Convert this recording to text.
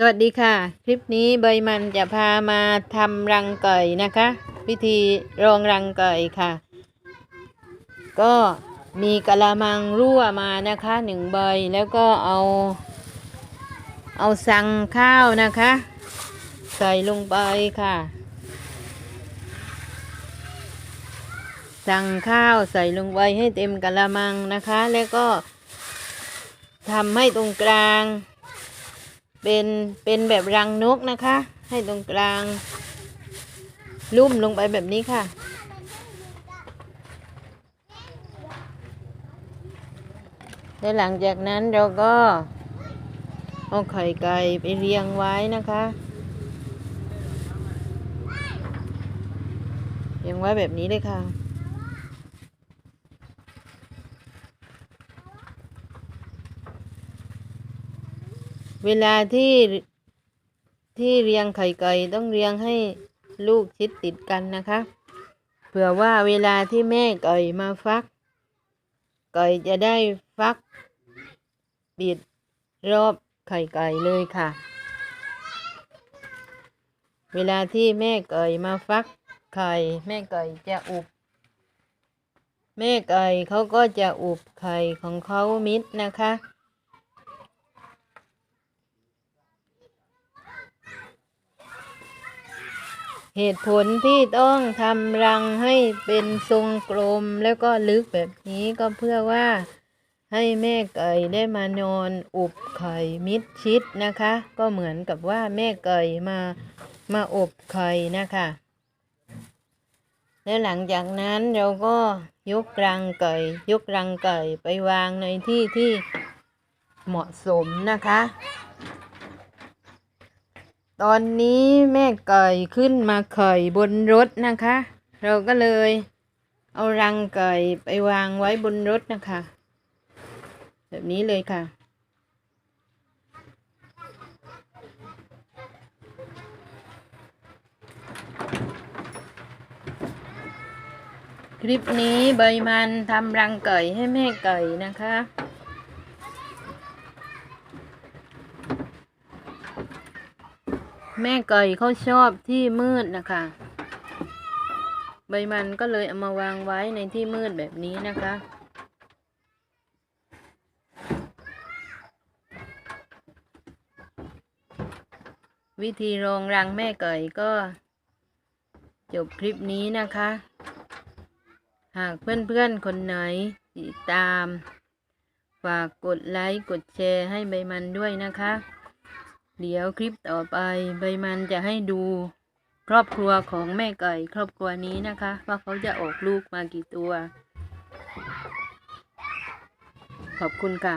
สวัสดีค่ะ คลิปนี้ใบมันจะพามาทำรังไก่นะคะ วิธีรองรังไก่ค่ะ ก็มีกะละมังรั่วมานะคะหนึ่งใบแล้วก็เอา เอาสังข้าวนะคะ ใส่ลงไปค่ะ สังข้าวใส่ลงไปให้เต็มกะละมังนะคะ แล้วก็ทำให้ตรงกลาง เป็นเป็นแบบรังนกนะคะ ให้ตรงกลางลุ่มลงไปแบบนี้ค่ะ แล้วหลังจากนั้นเราก็เอาไข่ไก่ไปเรียงไว้นะคะเรียงไว้แบบนี้เลยค่ะ เวลาที่ที่เรียงไข่ไก่ต้องเรียงให้ลูกชิดติดกันนะคะ เผื่อว่าเวลาที่แม่ไก่มาฟัก ไก่จะได้ฟักปิดรอบไข่ไก่เลยค่ะ เวลาที่แม่ไก่มาฟักไข่ แม่ไก่จะอุบ แม่ไก่เขาก็จะอุบไข่ของเขามิดนะคะ เหตุผลที่ต้องทำรังให้เป็นทรงกลมแล้วก็ลึกแบบนี้ก็เพื่อว่าให้แม่ไก่ได้มานอนอุบไข่มิดชิดนะคะ ก็เหมือนกับว่าแม่ไก่มามาอบไข่นะคะ แล้วหลังจากนั้นเราก็ยกรังไก่ ยกรังไก่ไปวางในที่ที่เหมาะสมนะคะ ตอนนี้แม่ไก่ขึ้นมาไข่บนรถนะคะ เราก็เลย เอารังไก่ไปวางไว้บนรถนะคะ แบบนี้เลยค่ะ คลิปนี้ใบมันทำรังไก่ให้แม่ไก่นะคะ แม่ไก่เขาชอบที่มืดนะคะ ใบมันก็เลยเอามาวางไว้ในที่มืดแบบนี้นะคะ วิธีรองรังแม่ไก่ก็จบคลิปนี้นะคะ หากเพื่อนๆคนไหนติดตาม ฝากกดไลค์ กดแชร์ให้ใบมันด้วยนะคะ เดี๋ยวคลิปต่อไปใบมันจะให้ดู ครอบครัวของแม่ไก่ครอบครัวนี้นะคะ ว่าเขาจะออกลูกมากี่ตัว ขอบคุณค่ะ